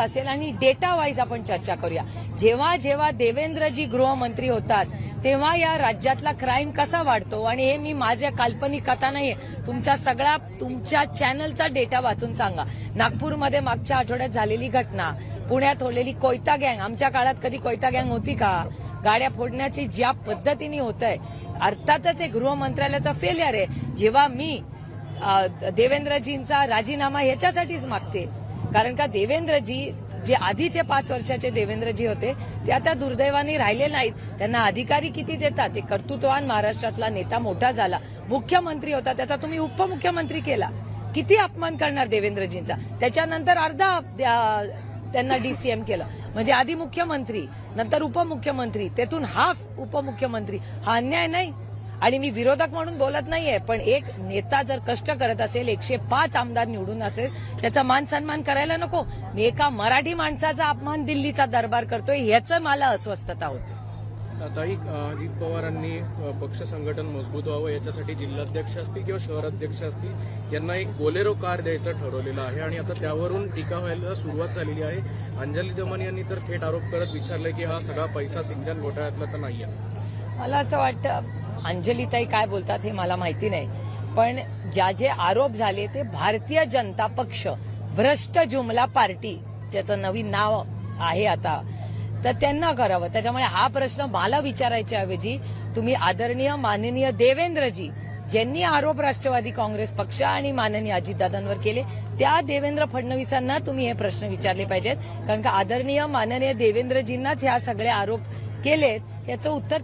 असेल आणि data wise आपण चर्चा करूया. जेव्हा जेव्हा देवेंद्रजी गृहमंत्री होतात तेव्हा या राज्यातला क्राईम कसा वाढतो? आणि हे मी माझ्या काल्पनिक कथा नाहीये. तुमचा सगळा तुमच्या चॅनलचा डेटा वाचून सांगा. नागपूरमध्ये मागच्या आठवड्यात झालेली घटना पुण्यात होलेली कोयता गँग आमच्या काळात कधी कोयता गँग होती का? गाड्या फोडण्याची ज्या पद्धतीने होत आहे अर्थातच हे गृहमंत्रालयाचं फेलियर आहे. जेव्हा मी देवेंद्रजींचा राजीनामा ह्याच्यासाठीच मागते कारण का देवेंद्रजी जे आधीचे पाच वर्षाचे देवेंद्रजी होते ते आता दुर्दैवाने राहिले नाहीत. त्यांना अधिकारी किती देतात? ते कर्तृत्वान महाराष्ट्रातला नेता मोठा झाला. मुख्यमंत्री होता त्याचा तुम्ही उपमुख्यमंत्री केला. किती अपमान करणार देवेंद्रजींचा? त्याच्यानंतर अर्धा त्यांना डीसीएम केलं. म्हणजे आधी मुख्यमंत्री नंतर उपमुख्यमंत्री तेथून हाफ उपमुख्यमंत्री. हा अन्याय नाही. आणि मी विरोधक म्हणून बोलत नाहीये पण एक नेता जर कष्ट करत असेल एकशे पाच आमदार निवडून असेल त्याचा मान सन्मान करायला नको. मी एका मराठी माणसाचा अपमान दिल्लीचा दरबार करतोय ह्याचं मला अस्वस्थता होते. ताई अजित पवारांनी पक्ष संघटन मजबूत व्हावं याच्यासाठी जिल्हाध्यक्ष असतील किंवा शहराध्यक्ष असतील यांना एक बोलेरो कार द्यायचं ठरवलेलं आहे. आणि आता त्यावरून टीका व्हायला सुरुवात झालेली आहे. अंजली दमन यांनी तर थेट आरोप करत विचारलंय की हा सगळा पैसा सिंचन घोटाळ्यातला तर नाहीये. मला असं वाटतं अंजलीताई काय बोलतात हे मला माहिती नाही. पण ज्या जे आरोप झाले ते भारतीय जनता पक्ष भ्रष्ट जुमला पार्टी ज्याचं नवीन नाव आहे आता तर त्यांना करावं. त्याच्यामुळे हा प्रश्न मला विचारायच्या ऐवजी तुम्ही आदरणीय माननीय देवेंद्रजी ज्यांनी आरोप राष्ट्रवादी काँग्रेस पक्ष आणि माननीय अजितदादांवर केले त्या देवेंद्र फडणवीसांना तुम्ही हे प्रश्न विचारले पाहिजेत. कारण का आदरणीय माननीय देवेंद्रजींनाच ह्या सगळे आरोप केलेत याचं उत्तर